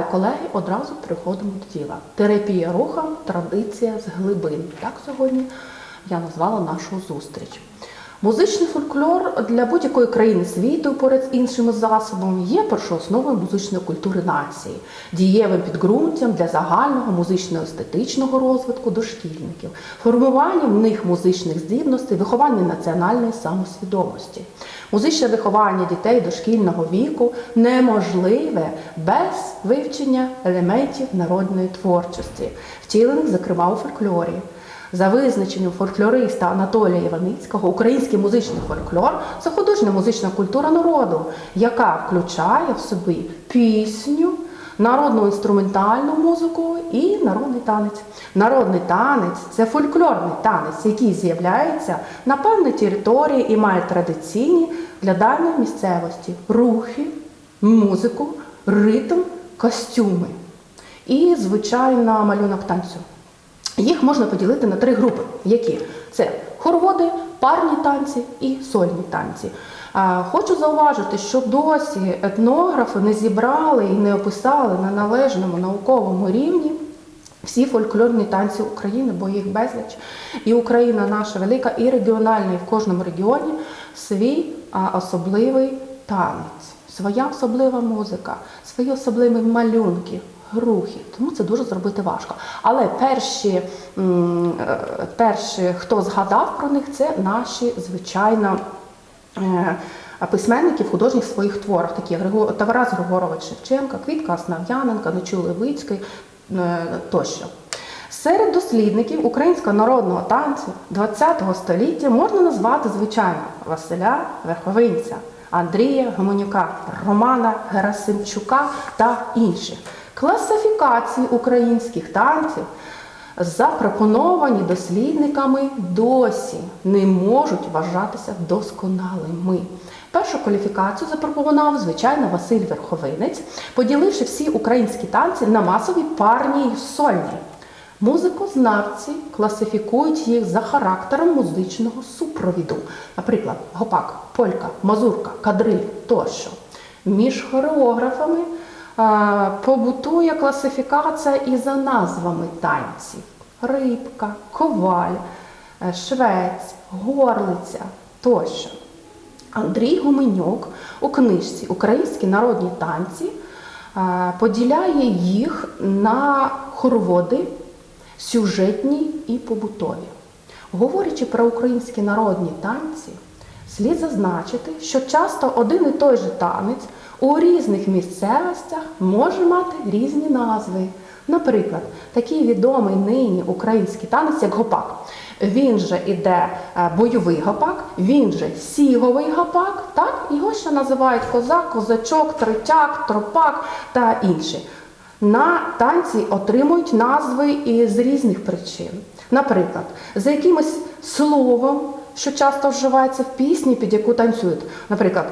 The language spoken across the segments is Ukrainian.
Вітаю колеги! Одразу переходимо до діла. Терапія рухом, традиція з глибин. Так сьогодні я назвала нашу зустріч. Музичний фольклор для будь-якої країни світу, поряд з іншими засобами, є першоосновою музичної культури нації, дієвим підґрунтям для загального музично-естетичного розвитку дошкільників, формування в них музичних здібностей, виховання національної самосвідомості. Музичне виховання дітей дошкільного віку неможливе без вивчення елементів народної творчості, втілених, зокрема, у фольклорі. За визначенням фольклориста Анатолія Іваницького, український музичний фольклор це художня музична культура народу, яка включає в собі пісню, народну інструментальну музику і народний танець. Народний танець це фольклорний танець, який з'являється на певній території і має традиційні для даної місцевості рухи, музику, ритм, костюми і, звичайно, малюнок танцю. Їх можна поділити на три групи, які це хороводи, парні танці і сольні танці. Хочу зауважити, що досі етнографи не зібрали і не описали на належному науковому рівні всі фольклорні танці України, бо їх безліч. І Україна наша велика, і регіональна, і в кожному регіоні свій особливий танець, своя особлива музика, свої особливі малюнки рухи, тому це дуже зробити важко. Але перші, е, перші хто згадав про них, це наші, звичайно, е, письменники художніх своїх творах, такі як Тарас Григорович Шевченка, Квітка Основ'яненка, Нечуй Левицький е, тощо. Серед дослідників українського народного танцю ХХ століття можна назвати звичайно Василя Верховинця, Андрія Гомонюка, Романа Герасимчука та інших. Класифікації українських танців, запропоновані дослідниками, досі не можуть вважатися досконалими. Першу кваліфікацію запропонував, звичайно, Василь Верховинець, поділивши всі українські танці на масові парні й сольні. Музикознавці класифікують їх за характером музичного супровіду, наприклад, гопак, полька, мазурка, кадриль тощо. Між хореографами побутує класифікація і за назвами танців: рибка, коваль, е, швець, горлиця тощо. Андрій Гуменюк у книжці Українські народні танці е, поділяє їх на хороводи, сюжетні і побутові. Говорячи про українські народні танці, слід зазначити, що часто один і той же танець у різних місцевостях може мати різні назви. Наприклад, такий відомий нині український танець, як гопак. Він же іде е, бойовий гопак, він же сіговий гопак, так? його ще називають козак, козачок, третяк, тропак та інші. На танці отримують назви і з різних причин. Наприклад, за якимось словом, що часто вживається в пісні, під яку танцюють. Наприклад,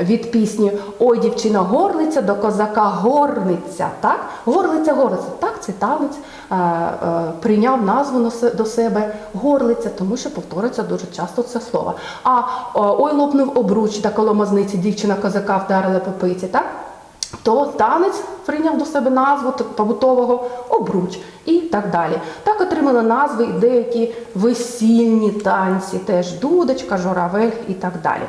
від пісні Ой, дівчина горлиця до козака горниця. Так? Горлиця, горлиця. Так, цей танець е, е, прийняв назву до себе горлиця, тому що повторюється дуже часто це слово. А ой, лопнув обруч та коло мазниці дівчина козака вдарила по пиці. Так? То танець прийняв до себе назву побутового обруч і так далі. Так отримали назви і деякі весільні танці, теж дудочка, журавель і так далі.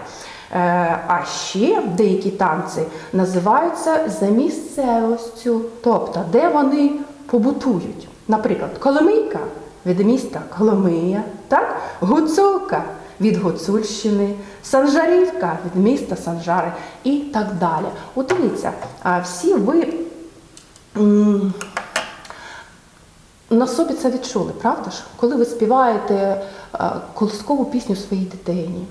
Е, а ще деякі танці називаються за місцевостю, тобто де вони побутують. Наприклад, Коломийка від міста Коломия, так? Гуцулка від Гуцульщини, Санжарівка від міста Санжари і так далі. От дивіться, всі ви на собі це відчули, правда ж? Коли ви співаєте колискову пісню своїй дитині.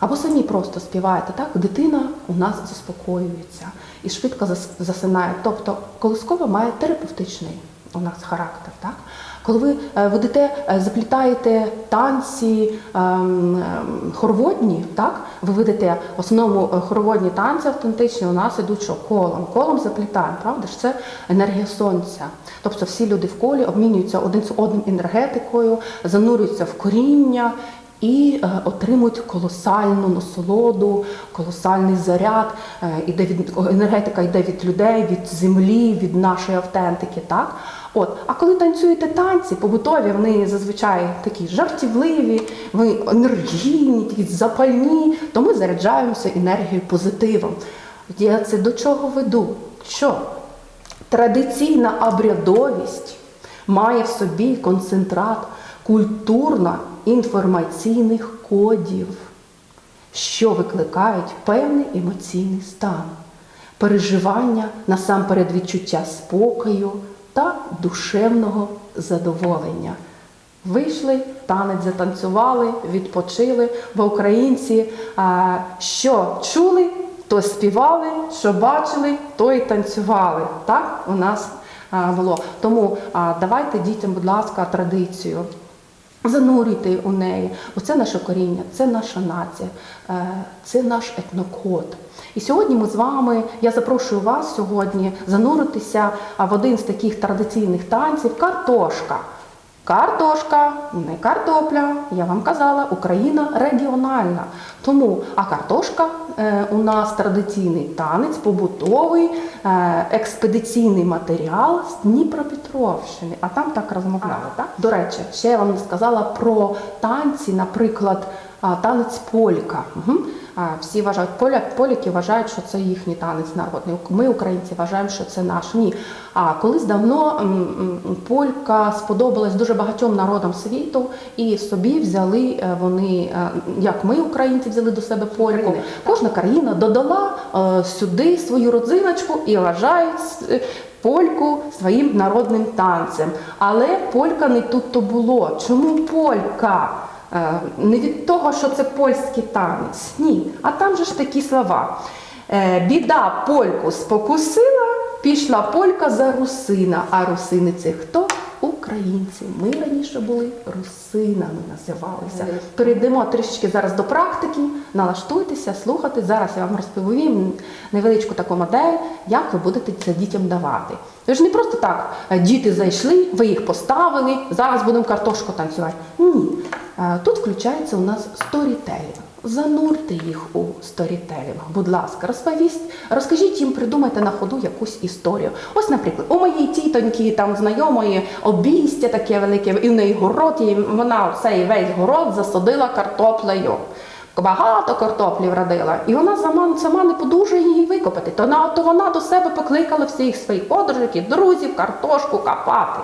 Або самі просто співаєте, так? Дитина у нас заспокоюється і швидко зас- засинає. Тобто колискова має терапевтичний у нас характер. Так? Коли ви е, ведете, е, заплітаєте танці ем, ем, хороводні, так? ви ведете основному е, хороводні танці автентичні, у нас ідуть що колом. Колом заплітаємо, правда ж? Це енергія сонця. Тобто всі люди в колі обмінюються один з одним енергетикою, занурюються в коріння і е, отримують колосальну насолоду, колосальний заряд. Е, іде від енергетика йде від людей, від землі, від нашої автентики. Так? От, а коли танцюєте танці, побутові, вони зазвичай такі жартівливі, вони енергійні, такі запальні, то ми заряджаємося енергією позитивом. Я це до чого веду? Що традиційна обрядовість має в собі концентрат культурно-інформаційних кодів, що викликають певний емоційний стан, переживання насамперед відчуття спокою та душевного задоволення. Вийшли, танець затанцювали, відпочили, бо українці а, що чули, то співали, що бачили, то і танцювали. Так у нас а, було. Тому а, давайте дітям, будь ласка, традицію. Занурюйте у неї. Оце наше коріння, це наша нація, е, це наш етнокод. І сьогодні ми з вами, я запрошую вас сьогодні зануритися в один з таких традиційних танців картошка. Картошка, не картопля, я вам казала, Україна регіональна. Тому, а картошка у нас традиційний танець, побутовий, е, експедиційний матеріал з Дніпропетровщини. А там так розмовляли. Так? До речі, ще я вам не сказала про танці, наприклад, танець полька. Угу. Всі вважають, поля, поліки вважають, що це їхній танець народний. Ми, українці, вважаємо, що це наш. Ні. А колись давно полька сподобалась дуже багатьом народам світу, і собі взяли е, вони, е, як ми, українці, взяли до себе польку. Кожна країна додала е, сюди свою родзиночку і вважають. Польку своїм народним танцем. Але полька не тут то було. Чому полька? Е, Не від того, що це польський танець. Ні. А там же ж такі слова. Е, Біда польку спокусила, пішла полька за русина. А русини це хто? Українці. Ми раніше були русинами називалися. Перейдемо трішечки зараз до практики, налаштуйтеся, слухайте. Зараз я вам розповім невеличку таку модель, як ви будете це дітям давати. Ви ж не просто так, е, діти зайшли, ви їх поставили, зараз будемо картошку танцювати. Ні. Е, Тут включається у нас сторітелінг. Занурте їх у сторітелінг, будь ласка, розповість, розкажіть їм, придумайте на ходу якусь історію. Ось, наприклад, у моїй тітоньки, там знайомої, обійстя таке велике, і в неї город, і вона цей весь город засадила картоплею. Багато картоплі вродила, і вона сама, сама не подужує її викопати. То вона, то вона до себе покликала всіх своїх подружок, друзів, картошку копати.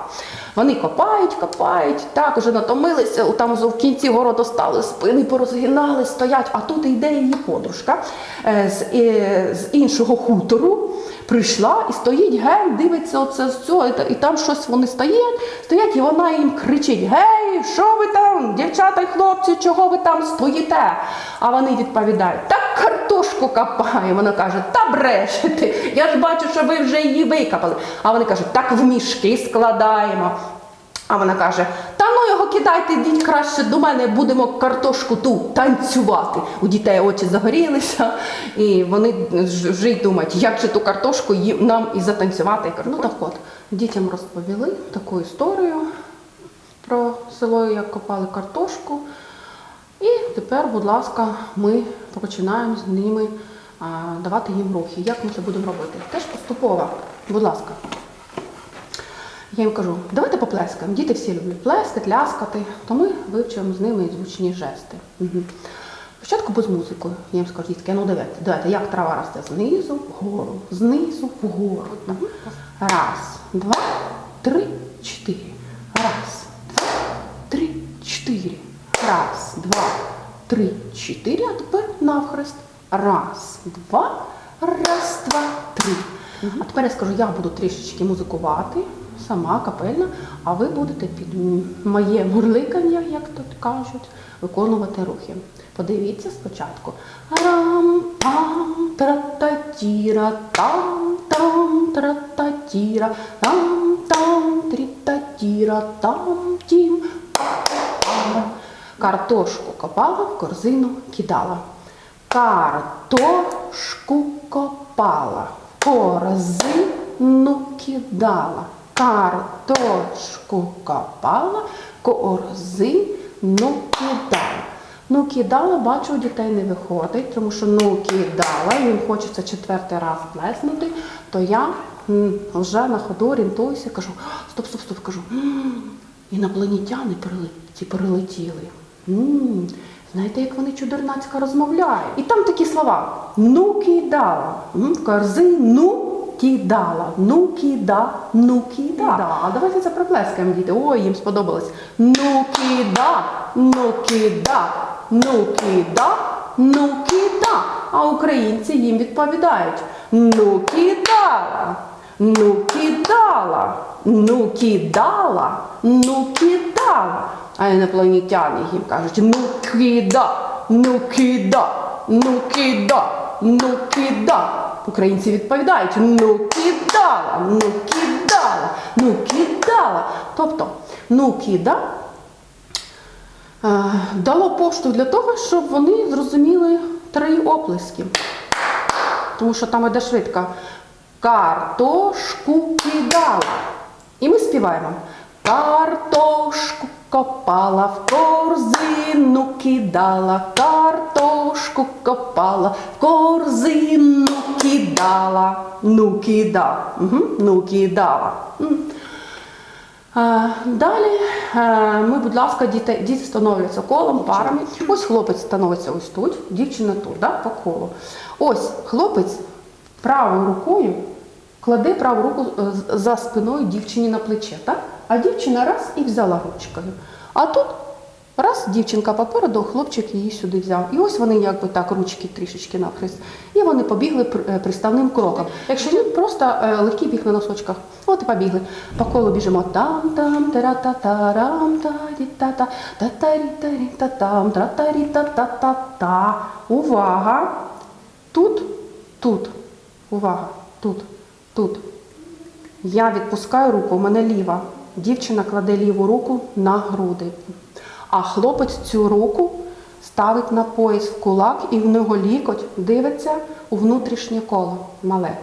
Вони копають, копають, так уже натомилися, там в кінці городу стали, спини порозгинали, стоять, а тут йде її подружка е, з, е, з іншого хутору. Прийшла і стоїть, гей, дивиться оце з цього, і там щось вони стоять, стоять, і вона їм кричить: Гей, що ви там, дівчата й хлопці, чого ви там стоїте? А вони відповідають, так картошку копаю. Вона каже, та брешете, я ж бачу, що ви вже її викопали. А вони кажуть, так в мішки складаємо. А вона каже: Та ну його кидайте, йдіть краще до мене, будемо картошку ту танцювати. У дітей очі загорілися, і вони вже й думають, як же ту картошку нам і затанцювати. Я кажу, ну так от, дітям розповіли таку історію про село, як копали картошку. І тепер, будь ласка, ми починаємо з ними давати їм рухи. Як ми це будемо робити? Теж поступово, будь ласка. Я їм кажу, давайте поплескаємо. Діти всі люблять плескати, ляскати, то ми вивчуємо з ними звучні жести. Угу. Спочатку без музикою. Я їм скажу, дітки, ну давайте, давайте, як трава росте знизу вгору, знизу вгору. Угу. Раз, два, три, чотири. Раз, два, три, чотири. Раз, два, три, чотири. А тепер навхрест. Раз, два, раз, два, три. А тепер я скажу, я буду трішечки музикувати, сама капельна, а ви будете під моє мурликання, як тут кажуть, виконувати рухи. Подивіться спочатку. Рам пам тра-та-тіра, там там тра-та-тіра, там там трі-та-тіра, там тім. па-па. Картошку копала, в корзину кидала. Картошку копала, в корзину кидала. Картошку копала, корзину кидала. Ну, кидала, бачу, у дітей не виходить, тому що ну кидала, їм хочеться четвертий раз плеснути, то я вже на ходу орієнтуюся, кажу, стоп, стоп, стоп, кажу, «М, інопланетяни прилеті, прилетіли. М, Знаєте, як вони чудернацько розмовляють? І там такі слова: ну кидала, корзину кидала, ну кида, ну кида. А давайте це приплескаємо, діти. Ой, їм сподобалось. Ну кида, ну кида, ну кида, ну кида. А українці їм відповідають: ну кидала, ну кидала, ну кидала, ну кидала. А інопланетяни їм кажуть, ну кида, ну кида, ну кида, ну кида. Українці відповідають, ну кидала, ну кидала, ну кидала. Тобто, ну кида е, дало поштовх для того, щоб вони зрозуміли три оплески. Тому що там іде швидко. Картошку кидала. І ми співаємо. Картошку копала, в корзину кидала, картошку копала, в корзину кидала. Ну кидала. Угу. Ну кидала. Далі е, ми, будь ласка, діти, діти становляться колом, парами. Ось хлопець становиться ось тут, дівчина тут, да, по колу. Ось хлопець правою рукою кладе праву руку е, за спиною дівчині на плече, так? А дівчина раз і взяла ручкою. А тут раз дівчинка попереду, хлопчик її сюди взяв. І ось вони якби так ручки трішечки навхрест. І вони побігли е, приставним кроком. Якщо ні, просто е, легкий біг на носочках. От і побігли. По колу біжимо там там тара та тарам та рі та та та та рі та рі та там тра та рі та та та та Увага! Тут, тут. Увага! Тут, тут. Я відпускаю руку, у мене ліва. Дівчина кладе ліву руку на груди. А хлопець цю руку ставить на пояс в кулак і в нього лікоть дивиться у внутрішнє коло мале.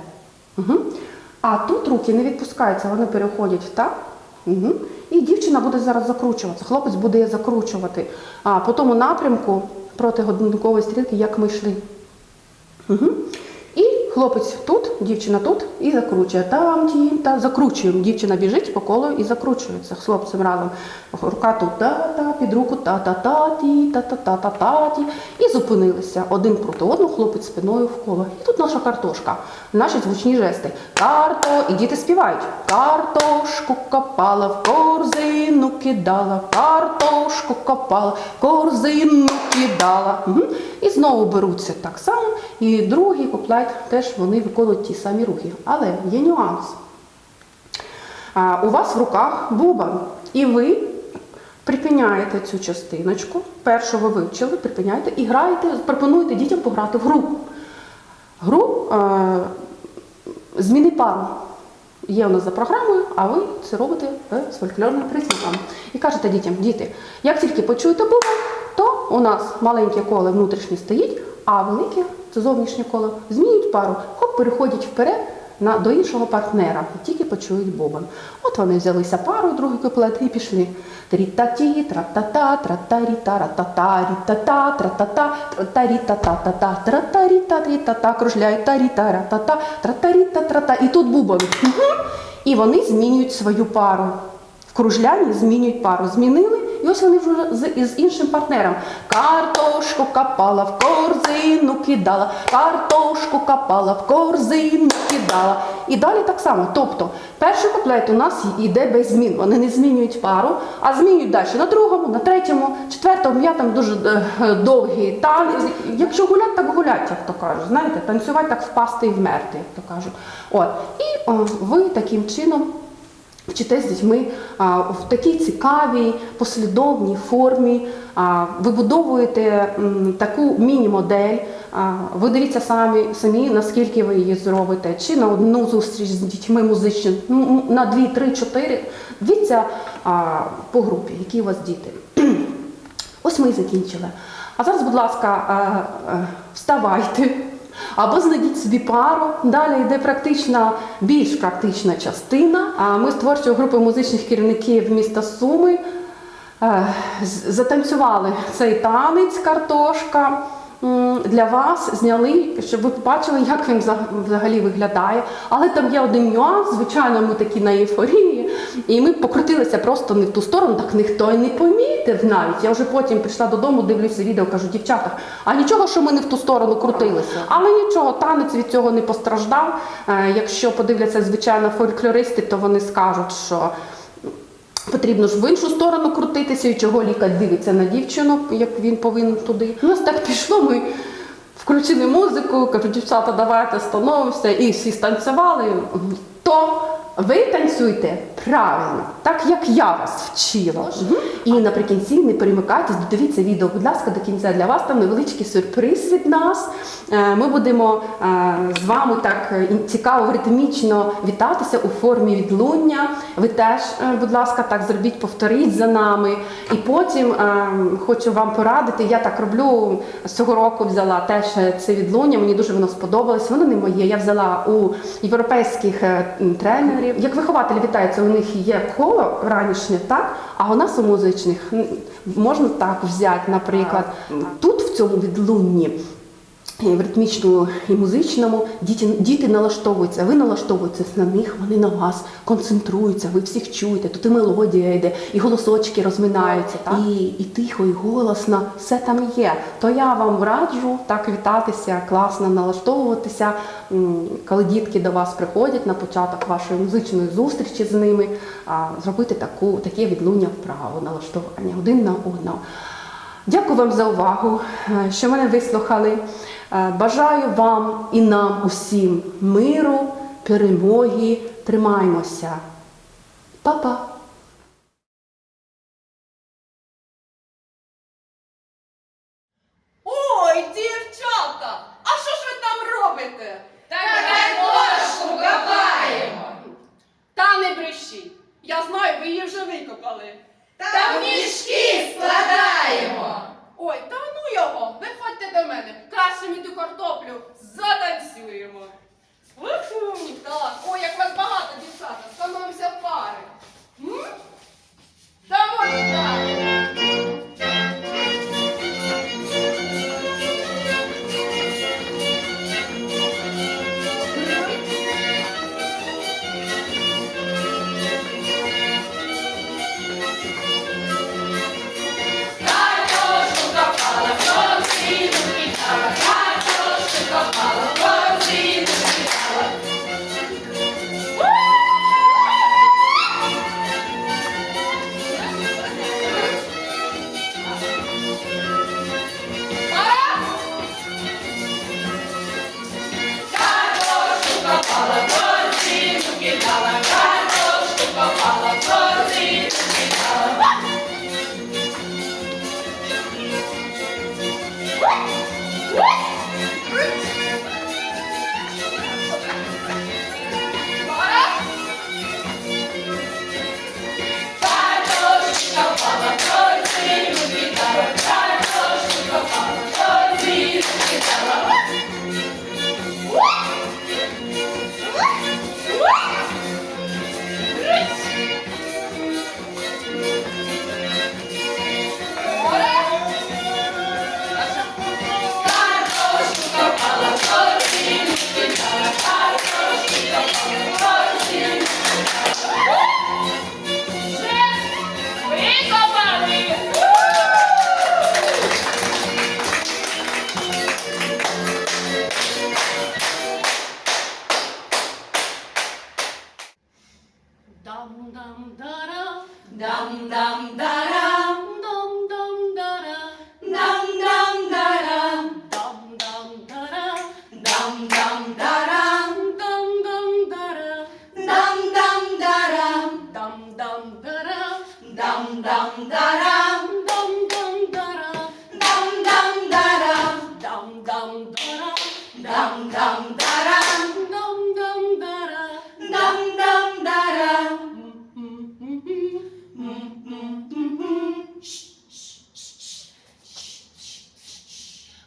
Угу. А тут руки не відпускаються, вони переходять так. Угу. І дівчина буде зараз закручуватися. Хлопець буде її закручувати. А по тому напрямку проти годинникової стрілки, як ми йшли. Угу. Хлопець тут, дівчина тут і закручує. Там ті, та закручуємо. Дівчина біжить по колу і закручується хлопцем разом. Рука тут та-та, під руку та-та-та-ті, та-та-та-та-та-ті. І зупинилися один проти одного, хлопець спиною в коло. І тут наша картошка, наші звучні жести. Карто, і діти співають. Картошку копала, в корзину кидала, картошку копала, корзину кидала. Угу. І знову беруться так само. І другий куплет теж вони виконують ті самі рухи. Але є нюанс. А, у вас в руках бубан, і ви припиняєте цю частиночку. Першу ви вивчили, припиняєте і граєте, пропонуєте дітям пограти в гру. Гру е, зміни пару. Є у нас за програмою, а ви це робите е, з фольклорним призвуком. І кажете дітям, діти, як тільки почуєте то у нас маленьке коло внутрішнє стоїть, а велике це зовнішнє коло змінюють пару, хоп, переходять вперед на, до іншого партнера, і тільки почують бубон. От вони взялися пару, другий куплет і пішли. Трі-та-ті, тра-та-та, тра-та-рі-та, ра-та-та, рі-та-та, тра-та-та, тра-та-рі-та-та-та-та, тра-та-рі-та, рі-та-та, кружляють та-рі-та, ра-та-та, тра-та-рі-та, тра-та. І тут бубон. І вони змінюють свою пару. В кружлянні змінюють пару. Змінили, і ось вони вже з, з іншим партнером. Картошку копала, в корзину кидала, картошку копала, в корзину кидала. І далі так само. Тобто, перший куплет у нас йде без змін. Вони не змінюють пару, а змінюють далі на другому, на третьому, четвертому, п'ятому дуже е, довгий танець. Якщо гулять, так гулять, як то кажуть. Знаєте, танцювати так впасти і вмерти, як то кажуть. От. І о, ви таким чином. Вчите з дітьми в такій цікавій, послідовній формі, вибудовуєте таку міні-модель. Ви дивіться самі, самі, наскільки ви її зробите, чи на одну зустріч з дітьми музичну, ну, на дві, три, чотири. Дивіться по групі, які у вас діти. Ось ми і закінчили. А зараз, будь ласка, вставайте або знайдіть собі пару. Далі йде практична, більш практична частина. А Ми з творчої групи музичних керівників міста Суми. е, затанцювали цей танець картошка. Для вас зняли, щоб ви побачили, як він взагалі виглядає. Але там є один нюанс. Звичайно, ми такі на ейфорії, і ми покрутилися просто не в ту сторону, так ніхто й не помітив навіть. Я вже потім прийшла додому, дивлюся відео, кажу, дівчата, а нічого, що ми не в ту сторону крутилися. Але нічого, танець від цього не постраждав. Е, Якщо подивляться, звичайно, фольклористи, то вони скажуть, що Потрібно ж в іншу сторону крутитися, і чого лікар дивиться на дівчину, як він повинен туди. У нас так пішло, ми включили музику, кажуть, дівчата, давайте становимося, і всі станцювали. То ви танцюйте правильно, так як я вас вчила. Мгм. І наприкінці не перемикайтесь, додивіться відео, будь ласка, до кінця для вас там невеличкий сюрприз від нас. Е, Ми будемо е, з вами так е, цікаво, ритмічно вітатися у формі відлуння. Ви теж, будь ласка, так зробіть, повторіть за нами. І потім хочу вам порадити. Я так роблю з цього року. Взяла теж це відлуння. Мені дуже воно сподобалось. Воно не моє. Я взяла у європейських е, м. Як вихователі вітаються, у них є коло ранішнє, так? А у нас у музичних можна так взяти, наприклад, тут в цьому відлунні. І в ритмічному і музичному діти, діти налаштовуються, ви налаштовуєтеся на них, вони на вас концентруються, ви всіх чуєте, тут і мелодія йде, і голосочки розминаються, так? І, і тихо, і голосно, все там є. То я вам раджу так вітатися, класно налаштовуватися, коли дітки до вас приходять на початок вашої музичної зустрічі з ними, зробити таку, таке відлуння вправо, налаштування один на одного. Дякую вам за увагу, е, що мене вислухали. Е, Бажаю вам і нам усім миру, перемоги. Тримаймося. Па-па!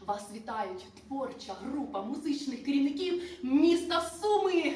Вас вітають творча група музичних керівників міста Суми.